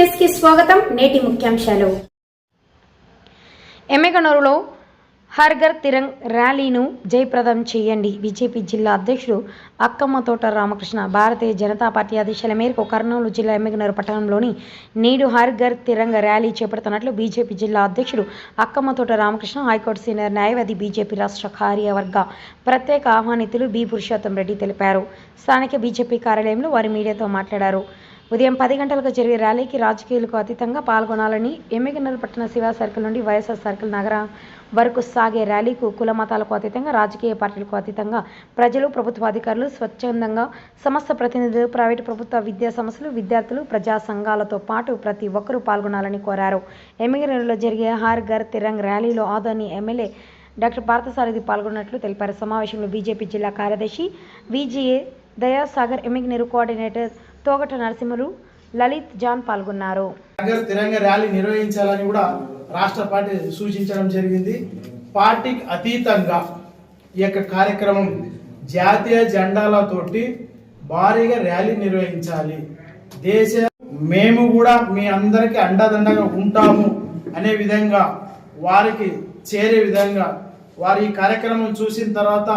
కి స్వాగతం నేటి ముఖ్యాంశాలు. ఎమ్మెగనూరులో హర్ఘర్ తిరంగ్ ర్యాలీను జయప్రదం చేయండి. బీజేపీ జిల్లా అధ్యక్షుడు అక్కమ్మ తోట రామకృష్ణ భారతీయ జనతా పార్టీ ఆదేశాల మేరకు కర్నూలు జిల్లా ఎమ్మెగనూరు పట్టణంలోని నేడు హర్ఘర్ తిరంగ ర్యాలీ చేపడుతున్నట్లు బీజేపీ జిల్లా అధ్యక్షుడు Akkamma Thota Ramakrishna high court senior న్యాయవాది బీజేపీ రాష్ట్ర కార్యవర్గ ప్రత్యేక ఆహ్వానితులు బి. పురుషోత్తం రెడ్డి తెలిపారు. స్థానిక బీజేపీ కార్యాలయంలో వారు మీడియాతో మాట్లాడారు. ఉదయం పది గంటలకు జరిగే ర్యాలీకి రాజకీయాలకు అతీతంగా పాల్గొనాలని ఎమ్మిగనూరు పట్టణ శివ సర్కిల్ నుండి వైఎస్ఆర్ సర్కిల్ నగర వరకు సాగే ర్యాలీకు కుల మతాలకు అతీతంగా రాజకీయ పార్టీలకు అతీతంగా ప్రజలు ప్రభుత్వ అధికారులు స్వచ్ఛందంగా సమస్త ప్రతినిధులు ప్రైవేటు ప్రభుత్వ విద్యా సంస్థలు విద్యార్థులు ప్రజా సంఘాలతో పాటు ప్రతి ఒక్కరూ పాల్గొనాలని కోరారు. ఎమ్మిగనూరులో జరిగే హార్ గర్ తిరంగ్ ర్యాలీలో ఆదోని ఎమ్మెల్యే డాక్టర్ పార్థసారథి పాల్గొన్నట్లు తెలిపారు. సమావేశంలో బీజేపీ జిల్లా కార్యదర్శి V G A Dayasagar Yemmiganur coordinator Togata Narasimhulu Lalith John పాల్గొన్నారు. తిరంగ ర్యాలీ నిర్వహించాలని కూడా రాష్ట్ర పార్టీ సూచించడం జరిగింది. పార్టీకి అతీతంగా ఈ యొక్క కార్యక్రమం జాతీయ జెండాలతోటి భారీగా ర్యాలీ నిర్వహించాలి. దేశ మేము కూడా మీ అందరికీ అండదండగా ఉంటాము అనే విధంగా వారికి చేరే విధంగా వారి ఈ కార్యక్రమం చూసిన తర్వాత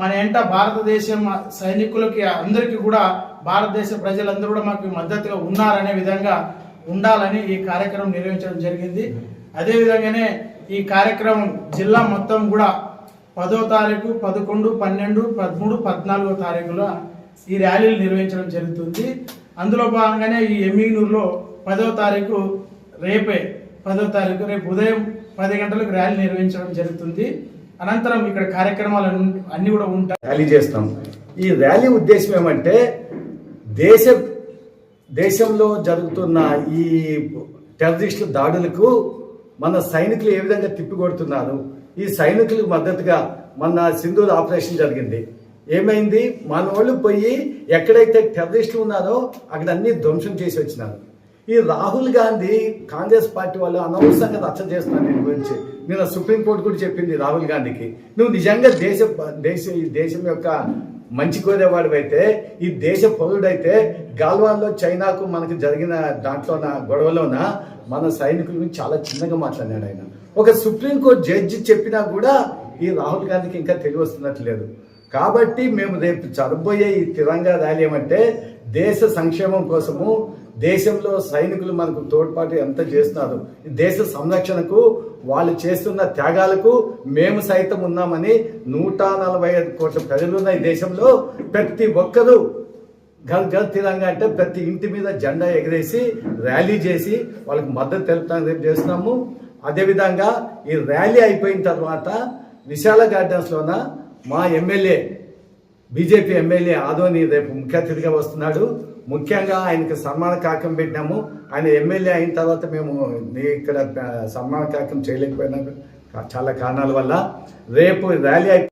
మన ఎంట భారతదేశం సైనికులకి అందరికీ కూడా భారతదేశ ప్రజలందరూ కూడా మాకు మద్దతుగా ఉన్నారనే విధంగా ఉండాలని ఈ కార్యక్రమం నిర్వహించడం జరిగింది. అదేవిధంగానే ఈ కార్యక్రమం జిల్లా మొత్తం కూడా పదో తారీఖు పదకొండు పన్నెండు పదమూడు పద్నాలుగో తారీఖులో ఈ ర్యాలీలు నిర్వహించడం జరుగుతుంది. అందులో భాగంగానే ఈ ఎమ్మిగనూరులో పదో తారీఖు రేపే పదో తారీఖు రేపు ఉదయం పది గంటలకు ర్యాలీ నిర్వహించడం జరుగుతుంది. అనంతరం ఇక్కడ కార్యక్రమాలు అన్ని కూడా ఉంటాయి. ర్యాలీ చేస్తాం. ఈ ర్యాలీ ఉద్దేశం ఏమంటే దేశ దేశంలో జరుగుతున్న ఈ టెర్రరిస్టుల దాడులకు మన సైనికులు ఏ విధంగా తిప్పికొడుతున్నారు? ఈ సైనికులకు మద్దతుగా మన సింధూర్ ఆపరేషన్ జరిగింది. ఏమైంది? మన వాళ్ళు పోయి ఎక్కడైతే టెర్రరిస్టులు ఉన్నారో అక్కడ అన్ని ధ్వంసం చేసి వచ్చినారు. ఈ రాహుల్ గాంధీ కాంగ్రెస్ పార్టీ వాళ్ళు అనవసరంగా రచ్చ చేస్తున్నారు దీని గురించి. నిన్న సుప్రీంకోర్టు కూడా చెప్పింది రాహుల్ గాంధీకి. నువ్వు నిజంగా దేశ దేశ ఈ దేశం యొక్క మంచి కోరేవాడు అయితే ఈ దేశ పౌరుడైతే గాల్వాన్లో చైనాకు మనకు జరిగిన దాంట్లోన గొడవలోన మన సైనికుల గురించి చాలా చిన్నగా మాట్లాడాడు ఆయన. ఒక సుప్రీంకోర్టు జడ్జి చెప్పినా కూడా ఈ రాహుల్ గాంధీకి ఇంకా తెలివి లేదు కాబట్టి మేము రేపు జరబోయే ఈ తిరంగా ర్యాలీ ఏమంటే దేశ సంక్షేమం కోసము దేశంలో సైనికులు మనకు తోడ్పాటు ఎంత చేస్తున్నారు? ఈ దేశ సంరక్షణకు వాళ్ళు చేస్తున్న త్యాగాలకు మేము సైతం ఉన్నామని నూట నలభై ఐదు కోట్ల ప్రజలు ఉన్న ఈ దేశంలో. ప్రతి ఒక్కరూ గల్ గల్ తిరంగా అంటే ప్రతి ఇంటి మీద జెండా ఎగరేసి ర్యాలీ చేసి వాళ్ళకి మద్దతు తెలుపుతానికి రేపు చేస్తున్నాము. అదేవిధంగా ఈ ర్యాలీ అయిపోయిన తర్వాత విశాల గార్డెన్స్లోన మా ఎమ్మెల్యే బీజేపీ ఎమ్మెల్యే ఆదోని రేపు ముఖ్య అతిథిగా వస్తున్నాడు. ముఖ్యంగా ఆయనకి సన్మాన కార్యక్రమం పెట్టినాము. ఆయన ఎమ్మెల్యే అయిన తర్వాత మేము ఇక్కడ సన్మాన కార్యక్రమం చేయలేకపోయినా చాలా కారణాల వల్ల రేపు ర్యాలీ